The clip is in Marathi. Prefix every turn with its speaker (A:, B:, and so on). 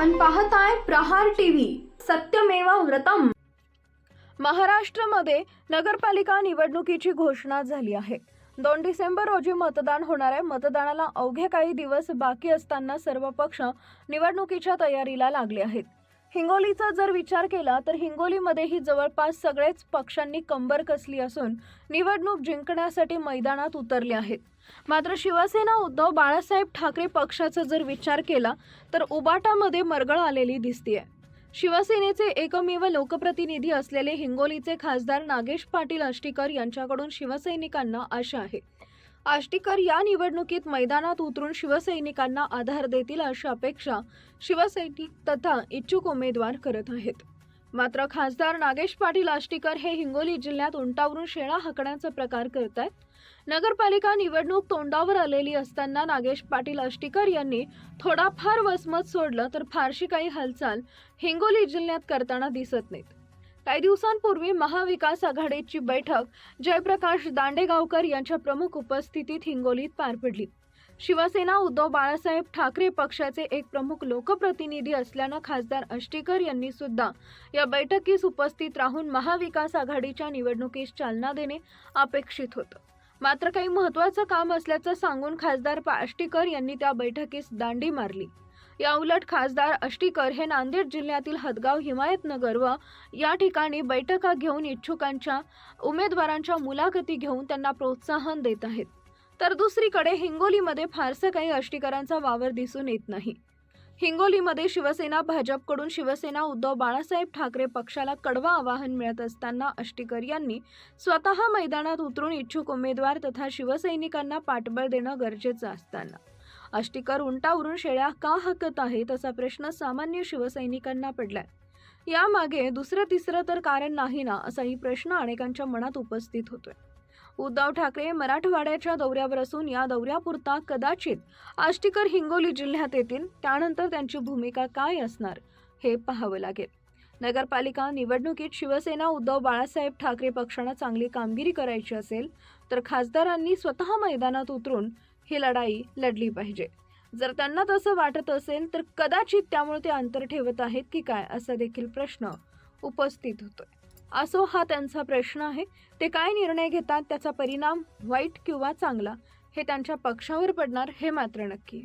A: पाहताय प्रहार टीव्ही सत्यमेव व्रतम. महाराष्ट्रामध्ये नगरपालिका निवडणुकीची घोषणा झाली आहे. दोन डिसेंबर रोजी मतदान होणार आहे मतदानाला अवघे काही दिवस बाकी असताना सर्व पक्ष निवडणुकीच्या तयारीला लागले आहेत. हिंगोलीचा जर विचार केला तर हिंगोलीमध्येही जवळपास सगळेच पक्षांनी कंबर कसली असून निवडणूक जिंकण्यासाठी मैदानात उतरले आहेत. मात्र शिवसेना उद्धव बाळासाहेब ठाकरे पक्षाचा जर विचार केला तर उबाटामध्ये मरगळ आलेली दिसतीये. शिवसेनेचे एकमेव लोकप्रतिनिधी असलेले हिंगोलीचे खासदार नागेश पाटील आष्टीकर यांच्याकडून शिवसैनिकांना आशा आहे. आष्टीकर या निवडणुकीत मैदानात उतरून शिवसैनिकांना आधार देतील अशी अपेक्षा शिवसैनिक तथा इच्छुक उमेदवार करत आहेत. मात्र खासदार नागेश पाटील आष्टीकर हे हिंगोली जिल्ह्यात उंटावरून शेळा हाकण्याचा प्रकार करत आहेत नगरपालिका निवडणूक तोंडावर आलेली असताना नागेश पाटील आष्टीकर यांनी थोडाफार वसमत सोडलं तर फारशी काही हालचाल हिंगोली जिल्ह्यात करताना दिसत नाहीत. काही दिवसांपूर्वी महाविकास आघाडीची बैठक जयप्रकाश दांडेगावकर यांच्या प्रमुख उपस्थितीत हिंगोलीत पार पडली. शिवसेना उद्धव बाळासाहेब ठाकरे पक्षाचे एक प्रमुख लोकप्रतिनिधी असल्यानं खासदार अष्टीकर यांनी सुद्धा या बैठकीस उपस्थित राहून महाविकास आघाडीच्या निवडणुकीस चालना देणे अपेक्षित होतं. मात्र काही महत्त्वाचं काम असल्याचं सांगून खासदार आष्टीकर यांनी त्या बैठकीस दांडी मारली. या उलट खासदार आष्टीकर हे नांदेड जिल्ह्यातील हदगाव हिमायतनगर व या ठिकाणी बैठका घेऊन इच्छुकांच्या उमेदवारांच्या मुलाखती घेऊन त्यांना प्रोत्साहन देत आहेत. तर दुसरीकडे हिंगोलीमध्ये फारसं काही आष्टीकरांचा वावर दिसून येत नाही. हिंगोलीमध्ये शिवसेना भाजपकडून शिवसेना उद्धव बाळासाहेब ठाकरे पक्षाला कडवा आवाहन मिळत असताना अष्टीकर यांनी स्वतः मैदानात उतरून इच्छुक उमेदवार तथा शिवसैनिकांना पाठबळ देणं गरजेचं असताना. अष्टीकर उंटावरून शेळ्या का हाकत आहेत असा प्रश्न सामान्य शिवसैनिकांना पडलाय. यामागे दुसरं तिसरं तर कारण नाही ना असाही प्रश्न अनेकांच्या मनात उपस्थित होतोय. उद्धव ठाकरे मराठवाड्याच्या दौऱ्यावर असून या दौऱ्यापुरता कदाचित आष्टीकर हिंगोली जिल्ह्यात येतील. त्यानंतर त्यांची भूमिका काय असणार हे पाहावं लागेल. नगरपालिका निवडणुकीत शिवसेना उद्धव बाळासाहेब ठाकरे पक्षानं चांगली कामगिरी करायची असेल तर खासदारांनी स्वतः मैदानात उतरून ही लढाई लढली पाहिजे. जर त्यांना तसं वाटत असेल तर कदाचित त्यामुळे ते अंतर ठेवत आहेत की काय असा देखील प्रश्न उपस्थित होतोय. असो हा त्यांचा प्रश्न आहे. ते काय निर्णय घेतात? त्याचा परिणाम वाईट किंवा चांगला? हे त्यांच्या पक्षावर पडणार हे मात्र नक्की.